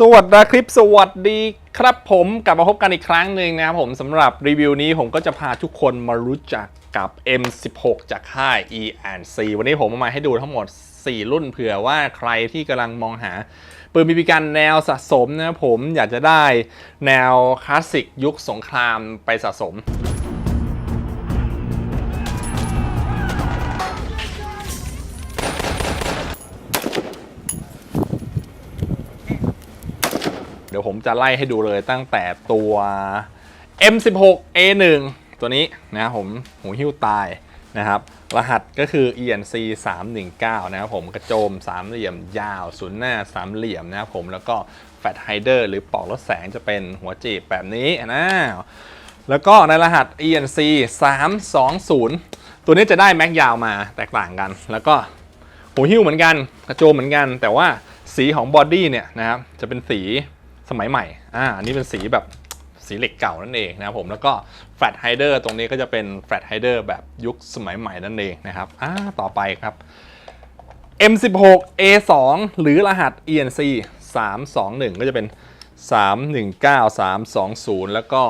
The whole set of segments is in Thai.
สวัสดีคลิปสวัสดีครับผมกลับมาพบกันอีกครั้งหนึ่งนะครับผมสำหรับรีวิวนี้ผมก็จะพาทุกคนมารู้จักกับ M16 จากค่าย E&C วันนี้ผมเอามาให้ดูทั้งหมด 4 รุ่นเผื่อว่าใครที่กำลังมองหาปืนบีบีกันแนวสะสมนะครับผมอยากจะได้แนวคลาสสิกยุคสงครามไปสะสม ดี๋ยวผมจะไล่ให้ดูเลยตั้งแต่ตัว M16 A1 ตัวนี้นะผมหูหิ้วตายนะครับ รหัสก็คือ ENC 319นะครับผมกระโจมสามเหลี่ยมยาวศูนย์หน้าสามเหลี่ยมนะครับผมแล้วก็แฟลชไฮเดอร์หรือปอกลดแสงจะเป็นหัวจีบแบบนี้นะแล้วก็ในรหัส ENC 320 ตัวนี้จะได้แม็กยาวมาแตกต่างกัน แล้วก็หูหิ้วเหมือนกัน กระโจมเหมือนกัน แต่ว่าสีของบอดี้เนี่ยนะครับจะเป็นสี สมัยใหม่ อ่า อันนี้เป็นสีแบบสีเหล็กเก่านั่นเองนะครับผม แล้วก็แฟลตไฮเดอร์ตรงนี้ก็จะเป็นแฟลตไฮเดอร์แบบยุคสมัยใหม่นั่นเองนะครับ อ่า ต่อไปครับ M16 A2 หรือรหัส ENC 321 ก็จะเป็น 319 320 แล้วก็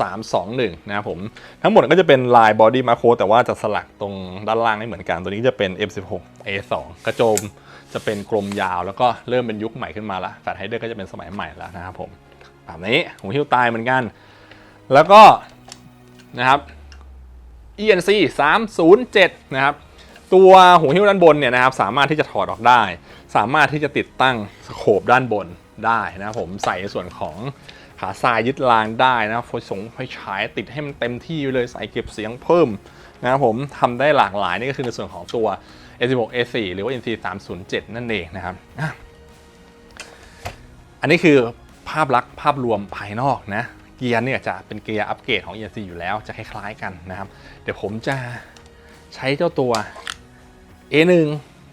321 นะครับผม ทั้งหมดก็จะเป็นลายบอดี้มาโคแต่ว่าจะสลักตรงด้านล่างไม่เหมือนกัน ตัวนี้จะเป็น M16 A2 กระโจมจะเป็นกลมยาว แล้วก็เริ่มเป็นยุคใหม่ขึ้นมาละแฟลชไฮเดอร์ก็จะเป็นสมัยใหม่แล้วนะครับผมแบบนี้หูหิ้วตายเหมือนกัน แล้วก็นะครับ ENC 307 นะครับตัวหูหิ้วด้านบนเนี่ยนะครับสามารถที่จะถอดออกได้ สามารถที่จะติดตั้งสโคปด้านบนได้นะครับผมใส่ส่วนของ ขาทรายยึดรางได้นะครับไฟสงไฟฉายติดให้มันเต็มที่เลยใส่เก็บเสียงเพิ่มนะครับผมทำได้หลากหลายนี่ก็คือในส่วนของตัว A16 A4 หรือว่า NC 307นั่นเองนะครับ อันนี้คือภาพลักษณ์ภาพรวมภายนอกนะ เกียร์เนี่ยจะเป็นเกียร์อัปเกรดของ ENC อยู่แล้วจะคล้ายๆกันนะครับ เดี๋ยวผมจะใช้เจ้าตัว A1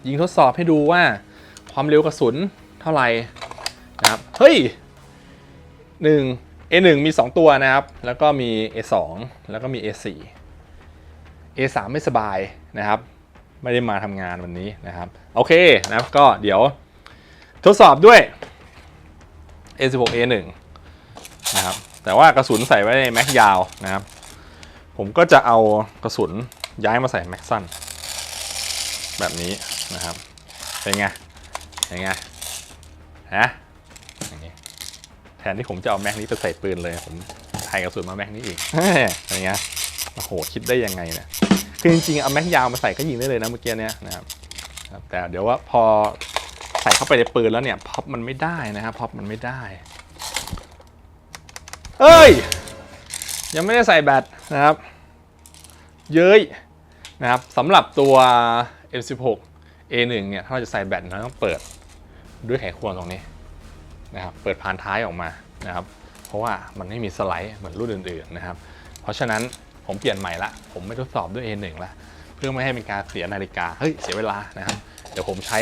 ยิงทดสอบให้ดูว่าความเร็วกระสุนเท่าไหร่นะครับ เฮ้ย 1 A1 มี 2 ตัวนะครับ แล้วก็มี A2 แล้วก็มี A4 A3 ไม่สบายนะครับ ไม่ได้มาทำงานวันนี้นะครับ โอเคนะครับก็เดี๋ยวทดสอบด้วย A16 A1 นะครับ แต่ว่ากระสุนใส่ไว้ในแม็กยาวนะครับ ผมก็จะเอากระสุนย้ายมาใส่แม็กสั้นแบบนี้นะครับ เป็นไง เป็นไง ฮะอย่างนี้ แทนที่ผมจะเอาแม็กนี้ไปใส่ปืนเลย ผมไทยกระสุนมาแม็กนี้อีกเป็นไงโอ้โหคิดได้ยังไงเนี่ยคือจริงๆเอาแม็กยาวมาใส่ก็ยิงได้เลยนะเมื่อกี้เนี้ยนะครับครับแต่เดี๋ยวว่าพอใส่เข้าไปในปืนแล้วเนี่ยพับมันไม่ได้นะครับพับมันไม่ได้เฮ้ย ยังไม่ได้ใส่แบตนะครับ เย้ยนะครับสำหรับตัว M16 A1 เนี่ยถ้าเราจะใส่แบตเราต้องเปิดด้วยไขควงตรงนี้ นะครับเปิดพานท้ายออกมานะครับเพราะว่ามันไม่มีสไลด์เหมือนรุ่นอื่นๆนะครับเพราะฉะนั้นผมเปลี่ยนใหม่ละ ผมไม่ทดสอบด้วย A1 ละเพื่อไม่ให้เป็นการเสียนาฬิกาเฮ้ยเสียเวลานะครับเดี๋ยวผมใช้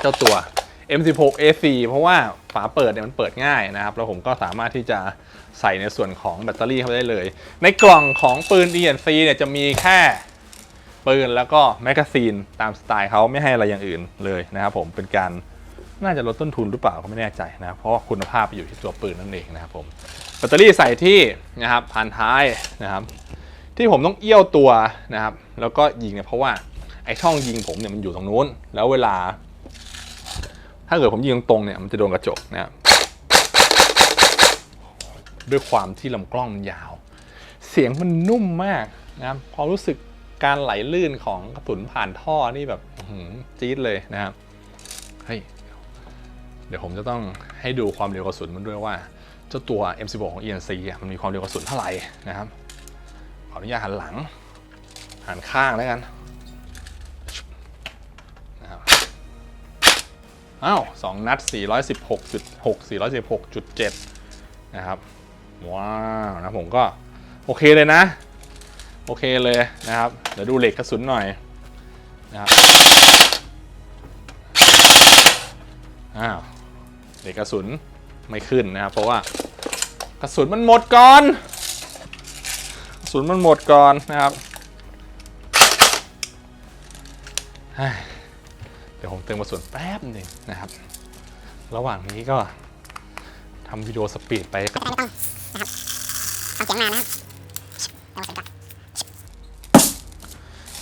เจ้าตัว M16 A4 เพราะว่าฝาเปิดเนี่ยมันเปิดง่ายนะครับ แล้วผมก็สามารถที่จะใส่ในส่วนของแบตเตอรี่เข้าไปได้เลย ในกล่องของปืน ENC เนี่ยจะมีแค่ปืนแล้วก็แมกกาซีนตามสไตล์เขาไม่ให้อะไรอย่างอื่นเลยนะครับผมเป็นการ น่าจะลดต้นทุนหรือเปล่าก็ไม่แน่ใจนะเพราะว่าคุณภาพอยู่ที่ตัวปืนนั่นเองนะครับผมแบตเตอรี่ใส่ที่นะครับผ่านท้ายนะครับ ที่ผมต้องเอี้ยวตัวนะครับ แล้วก็ยิงเนี่ยเพราะว่าไอช่องยิงผมเนี่ยมันอยู่ตรงนู้น แล้วเวลา ถ้าเกิดผมยิงตรงเนี่ยมันจะโดนกระจกนะครับด้วยความที่ลำกล้องมันยาว เสียงมันนุ่มมากนะครับพอรู้สึกการไหลลื่นของกระสุนผ่านท่อนี่แบบจี๊ดเลยนะครับเฮ้ย เดี๋ยวผมจะต้องให้ดูความเร็วกระสุนมันด้วยว่า เจ้าตัว M16 ของ ENC มันมีความเร็วกระสุนเท่าไหร่นะครับ ขออนุญาตหันหลัง หันข้างแล้วกันนะครับอ้าวสองนัด 416.6 416.7 นะครับ ว้าวนะผมก็ โอเคเลยนะ โอเคเลยนะครับ เดี๋ยวดูเหล็กกระสุนหน่อยนะครับอ้าว เหล็กกระสุนไม่ขึ้นนะครับ เพราะว่ากระสุนมันหมดก่อนกระสุนมันหมดก่อนนะครับเดี๋ยวผมเติมกระสุนแป๊บหนึ่งนะครับ ระหว่างนี้ก็ทำวิดีโอสปีดไปไม่ต้องนะครับเอาเสียงมานะครับ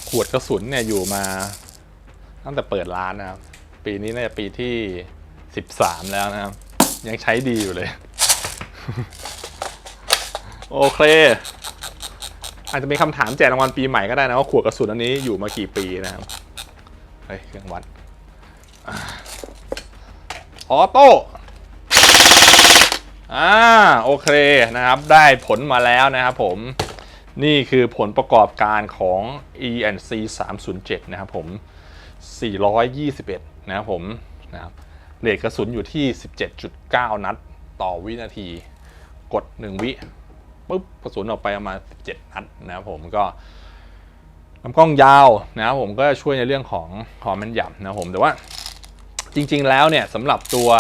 ขวดกระสุนเนี่ยอยู่มาตั้งแต่เปิดร้านนะครับ ปีนี้น่าจะปีที่ 13 แล้วนะครับ ยังใช้ดีอยู่เลย โอเค อาจจะมีคำถามแจกรางวัลปีใหม่ก็ได้นะ ว่าขวดกระสุนอันนี้อยู่มากี่ปีนะครับ เฮ้ย เครื่องวัดอ่าออโต้อ่าโอเคนะครับ ได้ผลมาแล้วนะครับผมนี่คือผลประกอบการของ ENC 307 นะครับผม 421 นะครับผมนะครับ เรทกระสุนอยู่ที่ 17.9 นัด ต่อวินาที กด 1 วิปุ๊บกระสุนออกไปประมาณ 17 นัดนะครับผมก็ลำกล้องยาวนะครับผมก็ช่วยในเรื่องของความแม่นยำนะครับผมแต่ว่าจริงๆแล้วเนี่ยสำหรับตัว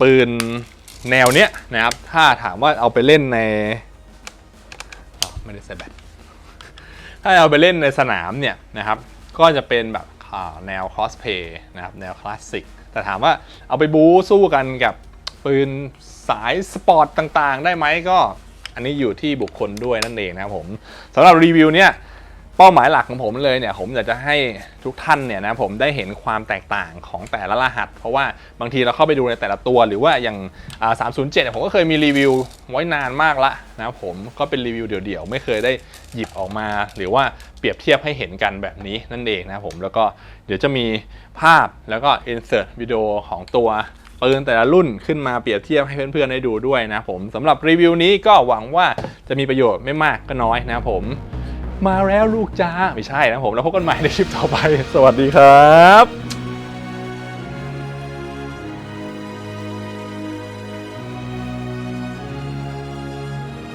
ปืนแนวเนี้ยนะครับ ถ้าถามว่าเอาไปเล่นในไม่ได้ใส่แบตถ้าเอาไปเล่นในสนามเนี่ยนะครับ ก็จะเป็นแบบ แนวคอสเพย์นะครับแนวคลาสสิกแต่ถามว่าเอาไปบูสู้กันกับปืนสายสปอร์ตต่างๆ ได้ไหมก็อันนี้อยู่ที่บุคคลด้วยนั่นเองนะครับผมสำหรับรีวิวเนี่ย เป้าหมายหลักของผมเลยเนี่ยผมอยากจะให้ทุกท่านเนี่ยนะผมได้เห็นความแตกต่างของแต่ละรหัส เพราะว่าบางทีเราเข้าไปดูในแต่ละตัว หรือว่าอย่าง307เนี่ยผมก็เคยมีรีวิวไว้นานมากละนะผมก็เป็นรีวิวเดี่ยวๆ ไม่เคยได้หยิบออกมา หรือว่าเปรียบเทียบให้เห็นกันแบบนี้นั่นเองนะผมแล้วก็เดี๋ยวจะมีภาพแล้วก็ insert วิดีโอของตัวปืนแต่ละรุ่นขึ้นมาเปรียบเทียบให้เพื่อนๆได้ดูด้วยนะผมสำหรับรีวิวนี้ก็หวังว่าจะมีประโยชน์ไม่มากก็น้อยนะผม มาแล้วลูกจ้าไม่ใช่นะผม แล้วพบกันใหม่ในคลิปต่อไป สวัสดีครับ